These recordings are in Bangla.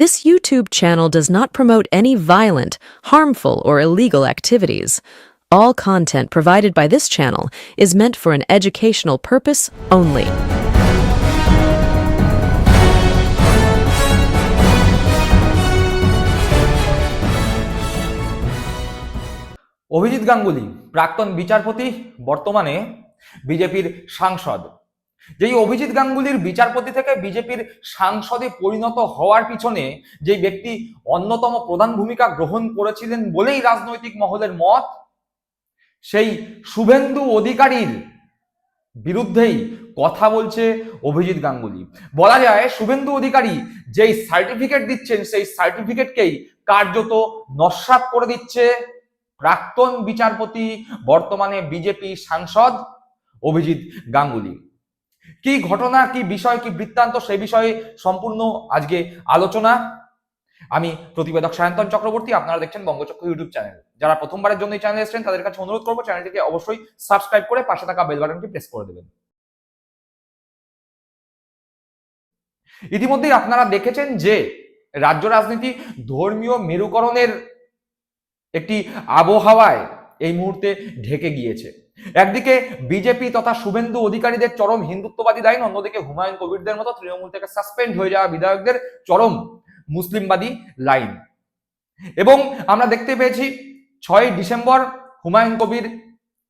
This YouTube channel does not promote any violent, harmful, or illegal activities. All content provided by this channel is meant for an educational purpose only. Abhijit Ganguly প্রাক্তন বিচারপতি বর্তমানে বিজেপির সাংসদ যেই অভিজিৎ গাঙ্গুলির বিচারপতি থেকে বিজেপির সাংসদে পরিণত হওয়ার পিছনে যে ব্যক্তি অন্যতম প্রধান ভূমিকা গ্রহণ করেছিলেন বলেই রাজনৈতিক মহলের মত, সেই শুভেন্দু অধিকারীর বিরুদ্ধেই কথা বলছে অভিজিৎ গাঙ্গুলি। বলা যায় শুভেন্দু অধিকারী যেই সার্টিফিকেট দিচ্ছেন, সেই সার্টিফিকেটকেই কার্যত নস্বাত করে দিচ্ছে প্রাক্তন বিচারপতি, বর্তমানে বিজেপি সাংসদ অভিজিৎ গাঙ্গুলি। কি ঘটনা, কি বিষয়, কি বৃত্তান্ত সেই বিষয়ে সম্পূর্ণ আজকে আলোচনা। আমি প্রতিবেদক সায়ন্তন চক্রবর্তী, আপনারা দেখছেন বঙ্গচক্র ইউটিউব চ্যানেল। যারা প্রথমবারের জন্য এই চ্যানেলে এসেছেন, তাদের কাছে অনুরোধ করব চ্যানেলটিকে অবশ্যই সাবস্ক্রাইব করে পাশে থাকা বেল বাটনটি প্রেস করে দেবেন। ইতিমধ্যেই আপনারা দেখেছেন যে রাজ্য রাজনীতি ধর্মীয় মেরুকরণের একটি আবহাওয়ায় এই মুহূর্তে ঢেকে গিয়েছে। একদিকে বিজেপি তথা শুভেন্দু অধিকারীদের চরম হিন্দুত্ববাদী লাইন অন্যদিকে হুমায়ুন কবিরদের মতো তৃণমূল থেকে সাসপেন্ড হয়ে যাওয়া বিধায়কদের চরম মুসলিমবাদী লাইন এবং আমরা দেখতে পেয়েছি ছয় ডিসেম্বর হুমায়ুন কবির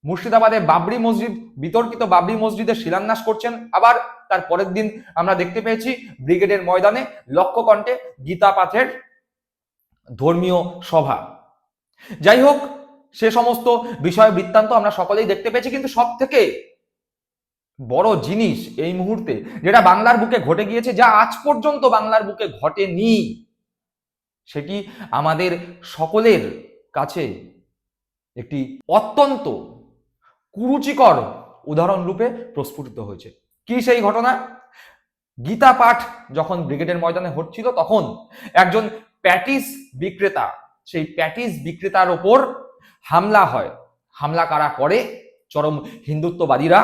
মুর্শিদাবাদে বাবরি মসজিদ, বিতর্কিত বাবরি মসজিদের শিলান্যাস করছেন। আবার তার পরের দিন আমরা দেখতে পেয়েছি ব্রিগেডের ময়দানে লক্ষ্য কণ্ঠে গীতা পাঠের ধর্মীয় সভা। যাই হোক সে সমস্ত বিষয় বৃত্তান্ত আমরা সকলেই দেখতে পেয়েছি, কিন্তু সব থেকে বড় জিনিস এই মুহূর্তে যেটা বাংলার বুকে ঘটে গিয়েছে, যা আজ পর্যন্ত বাংলার বুকে ঘটেনি, সেটি আমাদের সকলের কাছে একটি অত্যন্ত কুরুচিকর উদাহরণ রূপে প্রস্ফুটিত হয়েছে। কি সেই ঘটনা? গীতা পাঠ যখন ব্রিগেডের ময়দানে হচ্ছিল, তখন একজন প্যাটিস বিক্রেতা, সেই প্যাটিস বিক্রেতার ওপর হামলা হয়। হামলা কারা করে? চরম হিন্দুত্ববাদীরা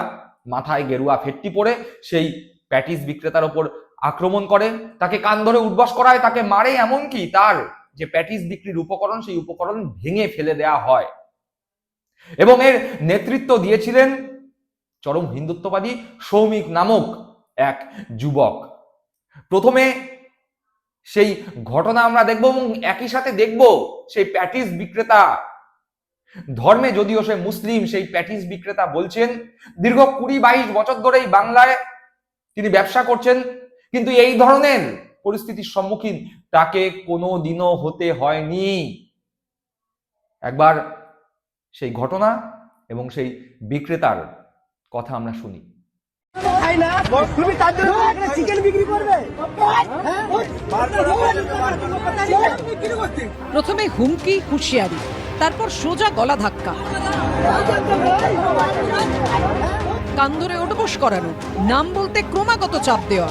মাথায় গেরুয়া ফেটটি পরে সেই প্যাটিস বিক্রেতার ওপর আক্রমণ করে। তাকে কান ধরে উদ্বাস করায়, তাকে মারে এমনকি তার যে প্যাটিস বিক্রির উপকরণ, সেই উপকরণ ভেঙে ফেলে দেয়া হয়। এবং এর নেতৃত্ব দিয়েছিলেন চরম হিন্দুত্ববাদী সৌমিক নামক এক যুবক। প্রথমে সেই ঘটনা আমরা দেখব এবং একই সাথে দেখব সেই প্যাটিস বিক্রেতা ধর্মে যদিও সে মুসলিম সেই প্যাটিস বিক্রেতা বলছেন দীর্ঘ কুড়ি বাইশ বছর ধরেই বাংলায় তিনি ব্যবসা করছেন কিন্তু এই ধরনের পরিস্থিতির সম্মুখীন তাকে কোনো দিনও হতে হয়নি। একবার সেই ঘটনা এবং সেই বিক্রেতার কথা আমরা শুনি। তুমি তার জন্য চিকেন বিক্রি করবে? প্রথমে হুমকি হুঁশিয়ারি। তারপর সোজা গলা ধাক্কা। কান ধরে ওঠবোস করানো। নাম বলতে ক্রমাগত চাপ দেওয়া।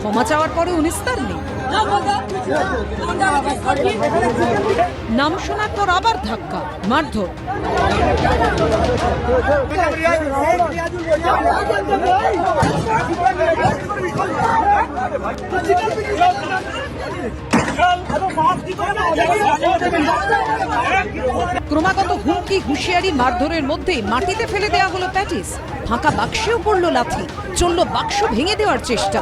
ক্ষমা চাওয়ার পরে নিস্তার নেই। নাম শোনার পর আবার ধাক্কা, মারধর। ক্রমাগত হুমকি, হুঁশিয়ারি, মারধরের মধ্যে মাটিতে ফেলে দেওয়া হলো প্যাটিস। ফাঁকা বাক্সেও পড়ল লাথি, চলল বাক্স ভেঙে দেওয়ার চেষ্টা।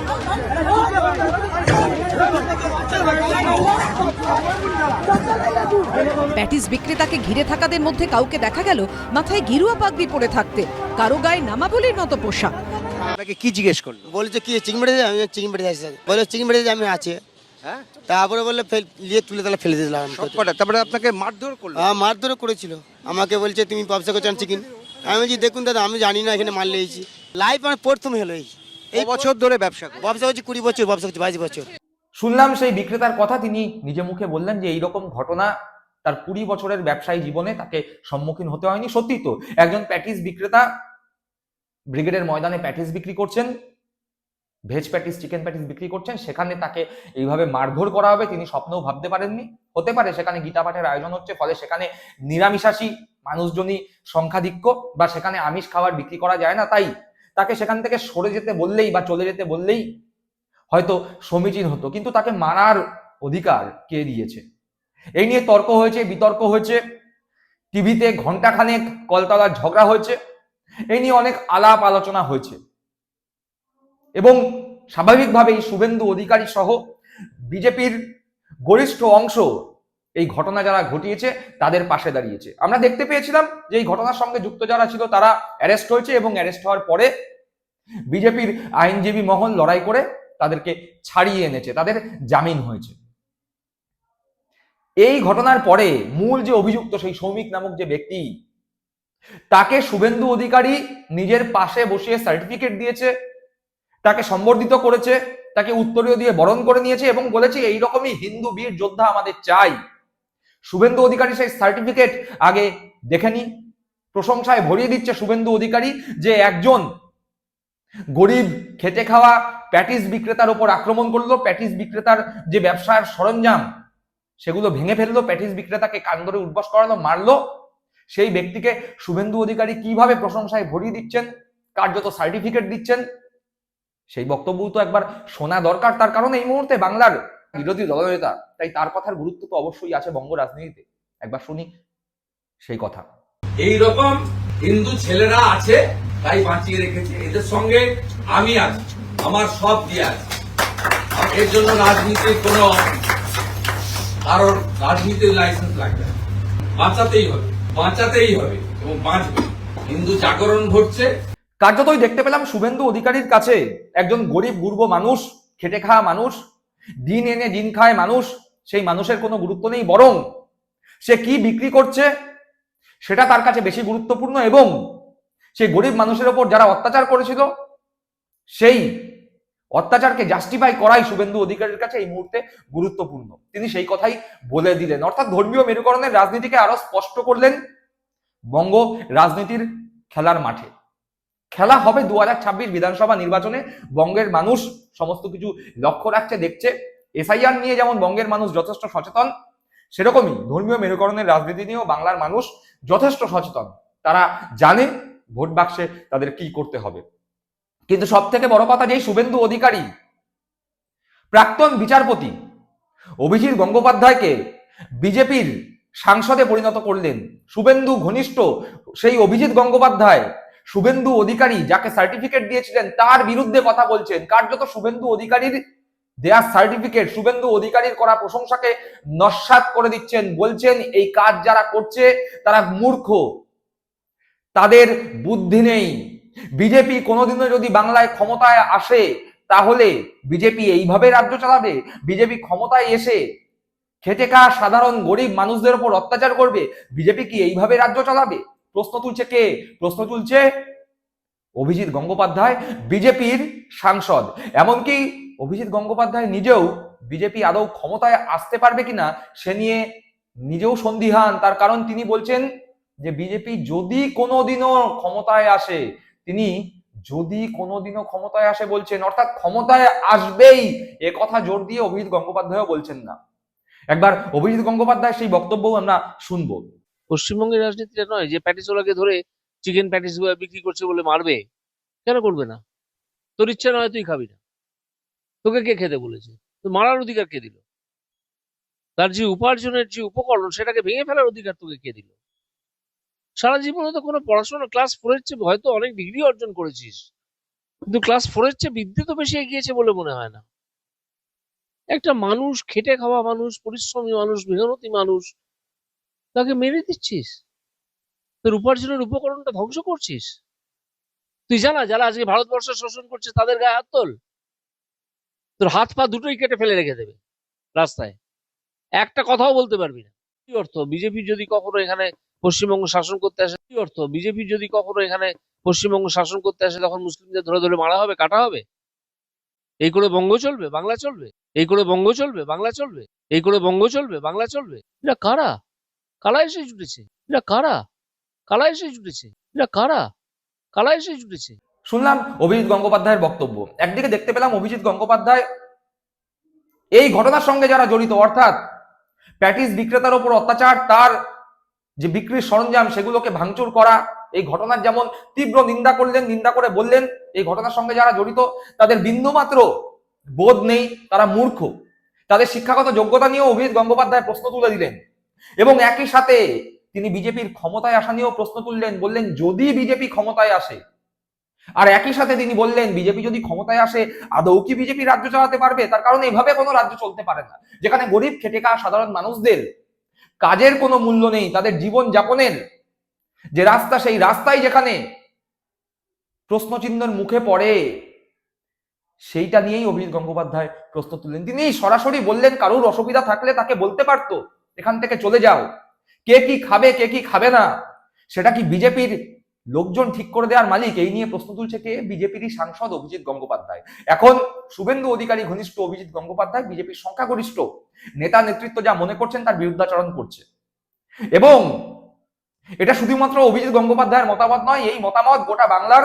প্যাটিস বিক্রেতাকে ঘিরে থাকাদের মধ্যে কাউকে দেখা গেল মাথায় গিরুয়া পাগড়ি পরে থাকতে কারও গায়ে নামাবলির মতো পোশাক। আপনাকে কি জিজ্ঞেস করল? বলছে কি বেড়ে আমি যাচ্ছি বলে বেড়ে আমি আছে। হ্যাঁ? তারপরে বললে ফেল- নিয়ে তুলে তাহলে ফেলে দিলাম। তারপরে আপনাকে মারধর করল? হ্যাঁ মারধরও করেছিল। আমাকে বলছে তুমি ব্যবসা করছ চিকেন? আমি বলছি দেখুন দাদা আমি জানি না এখানে মাল লেগেছি লাইফ আমার প্রথম হলো এই। এই বছর ধরে ব্যবসা ব্যবসা করছি কুড়ি বছর ব্যবসা করছি বাইশ বছর। শুনলাম সেই বিক্রেতার কথা, তিনি নিজে মুখে বললেন যে এইরকম ঘটনা তার কুড়ি বছরের ব্যবসায়ী জীবনে তাকে সম্মুখীন হতে হয়নি। সত্যি তো, একজন প্যাটিস বিক্রেতা ব্রিগেডের ময়দানে প্যাটিস বিক্রি করছেন, ভেজ প্যাটিস, চিকেন প্যাটিস বিক্রি করছেন, সেখানে তাকে এইভাবে মারধর করা হবে, তিনি স্বপ্নেও ভাবতে পারেননি। হতে পারে, সেখানে গীতা পাঠের আয়োজন হচ্ছে, ফলে সেখানে নিরামিষাসী মানুষজনই সংখ্যাধিক্য বা সেখানে আমিষ খাবার বিক্রি করা যায় না, তাই তাকে সেখান থেকে সরে যেতে বললেই বা চলে যেতে বললেই হয়তো সমীচীন হতো, কিন্তু তাকে মারার অধিকার কে দিয়েছে? এই নিয়ে তর্ক হয়েছে, বিতর্ক হয়েছে, টিভিতে ঘন্টাখানেক কলতলার ঝগড়া হয়েছে, এই নিয়ে অনেক আলাপ আলোচনা হয়েছে। এবং স্বাভাবিকভাবেই শুভেন্দু অধিকারী সহ বিজেপির গরিষ্ঠ অংশ এই ঘটনা যারা ঘটিয়েছে, তাদের পাশে দাঁড়িয়েছে। আমরা দেখতে পেয়েছিলাম যে এই ঘটনার সঙ্গে যুক্ত যারা ছিল, তারা অ্যারেস্ট হয়েছে এবং অ্যারেস্ট হওয়ার পরে বিজেপির আইনজীবী মহল লড়াই করে তাদেরকে ছাড়িয়ে এনেছে, তাদের জামিন হয়েছে। এই ঘটনার পরে মূল যে অভিযুক্ত, সেই সৌমিক নামক যে ব্যক্তি, তাকে শুভেন্দু অধিকারী নিজের পাশে বসিয়ে সার্টিফিকেট দিয়েছে, তাকে সম্বর্ধিত করেছে, তাকে উত্তরীয় দিয়ে বরণ করে নিয়েছে এবং বলেছে এইরকমই হিন্দু বীর যোদ্ধা আমাদের চাই। শুভেন্দু অধিকারী সেই সার্টিফিকেট আগে দেখেনি। প্রশংসায় ভরিয়ে দিচ্ছে শুভেন্দু অধিকারী যে একজন গরিব, খেটে খাওয়া প্যাটিস বিক্রেতার উপর আক্রমণ করল, প্যাটিস বিক্রেতার যে ব্যবসার সরঞ্জাম, সেগুলো ভেঙে ফেলল, প্যাটিস বিক্রেতাকে কান ধরে উদ্বাস করালো, মারলো। সেই ব্যক্তিকে শুভেন্দু অধিকারী কীভাবে প্রশংসায় ভরিয়ে দিচ্ছেন, কার্যত সার্টিফিকেট দিচ্ছেন, সেই বক্তব্য তো একবার শোনা দরকার। তার কারণ এই মুহূর্তে বাংলার বিরোধী দলনেতা, তাই তার কথার গুরুত্ব তো অবশ্যই আছে বঙ্গ রাজনীতিতে। একবার শুনি সেই কথা। এই রকম হিন্দু ছেলেরা আছে, তাই বাঁচিয়ে রেখেছে। এদের সঙ্গে আমি আছি। আমার সব দিয়ে এর জন্য রাজনীতির কোনো কারোর রাজনীতির লাইসেন্স লাগবে বাঁচাতেই হবে বাঁচাতেই হবে এবং বাঁচবে। হিন্দু জাগরণ ঘটছে। কার্যতই দেখতে পেলাম শুভেন্দু অধিকারীর কাছে। একজন গরিব, গুর্ব মানুষ, খেটে খাওয়া মানুষ, দিন এনে দিন খায় মানুষ, সেই মানুষের কোনো গুরুত্ব নেই বরং সে কি বিক্রি করছে সেটা তার কাছে বেশি গুরুত্বপূর্ণ এবং সেই গরিব মানুষের ওপর যারা অত্যাচার করেছিল, সেই অত্যাচারকে জাস্টিফাই করাই শুভেন্দু অধিকারীর কাছে এই মুহূর্তে গুরুত্বপূর্ণ। তিনি সেই কথাই বলে দিলেন। অর্থাৎ ধর্মীয় মেরুকরণের রাজনীতিকে আরও স্পষ্ট করলেন বঙ্গ রাজনীতির খেলার মাঠে। খেলা হবে দুহাজার ছাব্বিশ বিধানসভা নির্বাচনে। বঙ্গের মানুষ সমস্ত কিছু লক্ষ্য রাখছে, দেখছে। এসআইআর নিয়ে যেমন বঙ্গের মানুষ যথেষ্ট সচেতন, সেরকমই ধর্মীয় মেরুকরণের রাজনীতি নিয়েও বাংলার মানুষ যথেষ্ট সচেতন। তারা জানে ভোট বাক্সে তাদের কি করতে হবে। কিন্তু সব থেকে বড় কথা যে শুভেন্দু অধিকারী, প্রাক্তন বিচারপতি অভিজিৎ গঙ্গোপাধ্যায়কে বিজেপির সাংসদে পরিণত করলেন। শুভেন্দু ঘনিষ্ঠ সেই অভিজিৎ গঙ্গোপাধ্যায়, শুভেন্দু অধিকারী যাকে সার্টিফিকেট দিয়েছিলেন, তার বিরুদ্ধে কথা বলছেন। কার্যত শুভেন্দু অধিকারীর দেয়ার সার্টিফিকেট শুভেন্দু অধিকারীর করা প্রশংসাকে নস্বাত করে দিচ্ছেন। বলছেন, এই কাজ যারা করছে, তারা মূর্খ। তাদের বুদ্ধি নেই। বিজেপি কোনোদিনও যদি বাংলায় ক্ষমতায় আসে, তাহলে বিজেপি এইভাবে রাজ্য চালাবে? বিজেপি ক্ষমতায় এসে খেটে খাওয়া সাধারণ গরিব মানুষদের উপর অত্যাচার করবে? বিজেপি কি এইভাবে রাজ্য চালাবে? প্রশ্ন তুলছে কে? প্রশ্ন তুলছে অভিজিৎ গঙ্গোপাধ্যায়, বিজেপির সাংসদ। এমনকি অভিজিৎ গঙ্গোপাধ্যায় নিজেও বিজেপি আদৌ ক্ষমতায় আসতে পারবে কিনা, সে নিয়ে নিজেও সন্দিহান। তার কারণ তিনি বলছেন যে, বিজেপি যদি কোনোদিনও ক্ষমতায় আসে তিনি যদি কোনোদিনও ক্ষমতায় আসে বলছেন, অর্থাৎ ক্ষমতায় আসবেই, এ কথা জোর দিয়ে অভিজিৎ গঙ্গোপাধ্যায়ও বলছেন না। একবার অভিজিৎ গঙ্গোপাধ্যায় সেই বক্তব্যও আমরা শুনব। পশ্চিমবঙ্গের রাজনীতিটা নয়, যে প্যাটিসওয়ালাকে ধরে চিকেন প্যাটিস বিক্রি করছে বলে মারবে, কেন করবে না? তোর ইচ্ছা নয় তুই খাবি না। তোকে কে খেতে বলেছে? তো মারার অধিকার কে দিল? তার যে উপার্জনের যে উপকরণ, সেটাকে ভেঙে ফেলার অধিকার তোকে কে দিল? সারা জীবনে তো কোনো পড়াশোনা ক্লাস ফোরের চেয়ে হয়তো অনেক ডিগ্রি অর্জন করেছিস। কিন্তু ক্লাস ফোরের চেয়ে বিদ্যে তো বেশি এগিয়েছে বলে মনে হয় না। একটা মানুষ, খেটে খাওয়া মানুষ, পরিশ্রমী মানুষ, মেহনতি মানুষ, তাকে মেরে দিচ্ছিস। তোর উপার্জনের উপকরণটা ধ্বংস করছিস। তুই জানা, যারা আজকে ভারতবর্ষ শোষণ করছে, তাদের গায়ে হাত তোল। তোর হাত পা দুটোই কেটে ফেলে রেখে দেবে রাস্তায়। একটা কথাও বলতে পারবি না। কি অর্থ? বিজেপি যদি কখনো এখানে পশ্চিমবঙ্গ শাসন করতে আসে, কি অর্থ? বিজেপি যদি কখনো এখানে পশ্চিমবঙ্গ শাসন করতে আসে, তখন মুসলিমদের ধরে ধরে মারা হবে, কাটা হবে? এই করে বঙ্গ চলবে, বাংলা চলবে? এই করে বঙ্গ চলবে, বাংলা চলবে? এই করে বঙ্গ চলবে, বাংলা চলবে? এটা কারা? কালা এসে জুটেছে। এটা কারা? কালা এসে জুটেছে। এটা কারা? কালা এসে জুটেছে। শুনলাম অভিজিৎ গঙ্গোপাধ্যায়ের বক্তব্য। একদিকে দেখতে পেলাম অভিজিৎ গঙ্গোপাধ্যায় এই ঘটনার সঙ্গে যারা জড়িত, অর্থাৎ প্যাটিস বিক্রেতার ওপর অত্যাচার, তার যে বিক্রির সরঞ্জাম সেগুলোকে ভাঙচুর করা, এই ঘটনার যেমন তীব্র নিন্দা করলেন, নিন্দা করে বললেন, এই ঘটনার সঙ্গে যারা জড়িত, তাদের বিন্দুমাত্র বোধ নেই, তারা মূর্খ। তাদের শিক্ষাগত যোগ্যতা নিয়েও অভিজিৎ গঙ্গোপাধ্যায় প্রশ্ন তুলে দিলেন। এবং একই সাথে তিনি বিজেপির ক্ষমতায় আসা নিয়েও প্রশ্ন তুললেন, বললেন, যদি বিজেপি ক্ষমতায় আসে। আর একই সাথে তিনি বললেন, বিজেপি যদি ক্ষমতায় আসে, আদৌ কি বিজেপি রাজ্য চালাতে পারবে? তার কারণ এইভাবে কোনো রাজ্য চলতে পারে না। যেখানে গরিব খেটে খাওয়া সাধারণ মানুষদের কাজের কোনো মূল্য নেই, তাদের জীবন যাপনের যে রাস্তা, সেই রাস্তাই যেখানে প্রশ্নচিহ্নর মুখে পড়ে, সেইটা নিয়েই অভিজিৎ গঙ্গোপাধ্যায় প্রশ্ন তুললেন। তিনি সরাসরি বললেন, কারোর অসুবিধা থাকলে তাকে বলতে পারতো, এখান থেকে চলে যাও। কে কি খাবে, কে কি খাবে না, সেটা কি বিজেপির লোকজন ঠিক করে দেওয়ার মালিক এই নিয়ে প্রশ্ন তুলছে কে? বিজেপিরই সাংসদ অভিজিৎ গঙ্গোপাধ্যায়। এখন শুভেন্দু অধিকারী ঘনিষ্ঠ অভিজিৎ গঙ্গোপাধ্যায় বিজেপির সংখ্যাগরিষ্ঠ নেতা নেতৃত্ব যা মনে করছেন তার বিরুদ্ধাচরণ করছে। এবং এটা শুধুমাত্র অভিজিৎ গঙ্গোপাধ্যায়ের মতামত নয়, এই মতামত গোটা বাংলার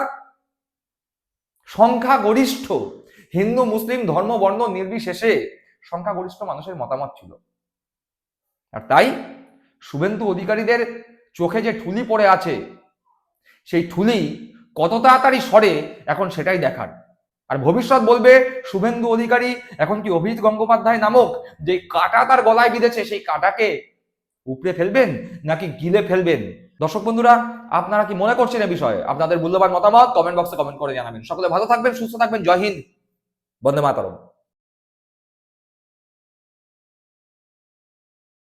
সংখ্যাগরিষ্ঠ হিন্দু, মুসলিম, ধর্ম, বর্ণ, নির্বিশেষে সংখ্যাগরিষ্ঠ মানুষের মতামত ছিল। আর তাই শুভেন্দু অধিকারীদের চোখে যে ঠুলি পড়ে আছে সেই ঠুলি কত তাড়াতাড়ি সরে এখন সেটাই দেখার। আর ভবিষ্যৎ বলবে, শুভেন্দু অধিকারী এখন কি অভিজিৎ গঙ্গোপাধ্যায় নামক যে কাটা তার গলায় বিঁধেছে, সেই কাটাকে উপড়ে ফেলবেন নাকি গিলে ফেলবেন? দর্শক বন্ধুরা, আপনারা কি মনে করছেন এ বিষয়ে? আপনাদের মূল্যবান মতামত কমেন্ট বক্সে কমেন্ট করে জানাবেন। সকলে ভালো থাকবেন, সুস্থ থাকবেন। জয় হিন্দ। বন্দে মাতরম।